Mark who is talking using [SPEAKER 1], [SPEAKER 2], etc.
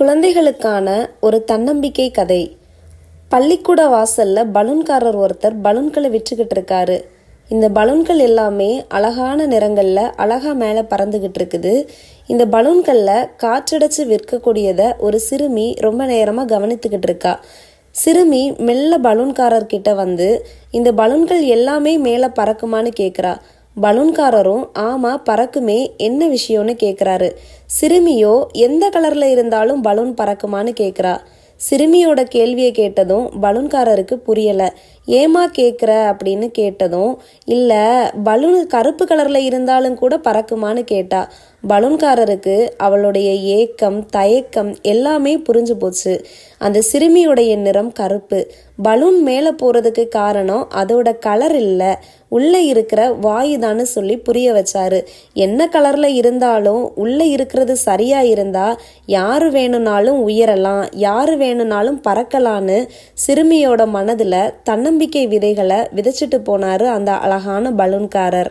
[SPEAKER 1] குழந்தைகளுக்கான ஒரு தன்னம்பிக்கை கதை. பள்ளிக்கூட வாசல்ல பலூன்காரர் ஒருத்தர் பலூன்களை விற்றுக்கிட்டு இருக்காரு. இந்த பலூன்கள் எல்லாமே அழகான நிறங்கள்ல அழகா மேலே பறந்துகிட்டு இருக்குது. இந்த பலூன்கள்ல காற்றடைச்சு விற்கக்கூடியதை ஒரு சிறுமி ரொம்ப நேரமா கவனித்துக்கிட்டு இருக்கா. சிறுமி மெல்ல பலூன்காரர் கிட்ட வந்து இந்த பலூன்கள் எல்லாமே மேலே பறக்குமான்னு கேட்குறா பலூன்காரரும் ஆமா பறக்குமே என்ன விஷயம்னு கேட்குறாரு சிறுமியோ எந்த கலர்ல இருந்தாலும் பலூன் பறக்குமான்னு கேட்குறா சிறுமியோட கேள்வியை கேட்டதும் பலூன்காரருக்கு புரியல. ஏமா கேட்குற அப்படின்னு கேட்டதும் இல்லை பலூன் கருப்பு கலரில் இருந்தாலும் கூட பறக்குமான்னு கேட்டா பலூன்காரருக்கு அவளுடைய ஏக்கம் தயக்கம் எல்லாமே புரிஞ்சு போச்சு. அந்த சிறுமியுடைய நிறம் கருப்பு. பலூன் மேலே போகிறதுக்கு காரணம் அதோட கலர் இல்லை. உள்ளே இருக்கிற வாயுதான்னு சொல்லி புரிய வச்சாரு. என்ன கலரில் இருந்தாலும் உள்ளே இருக்கிறது சரியாக இருந்தால் யார் வேணும்னாலும் உயரலாம் யார் வேணும்னாலும் பறக்கலான்னு சிறுமியோட மனதில் தன்னம்பிக்கை விதைகளை விதைச்சிட்டு போனாரு அந்த அழகான பலூன்காரர்.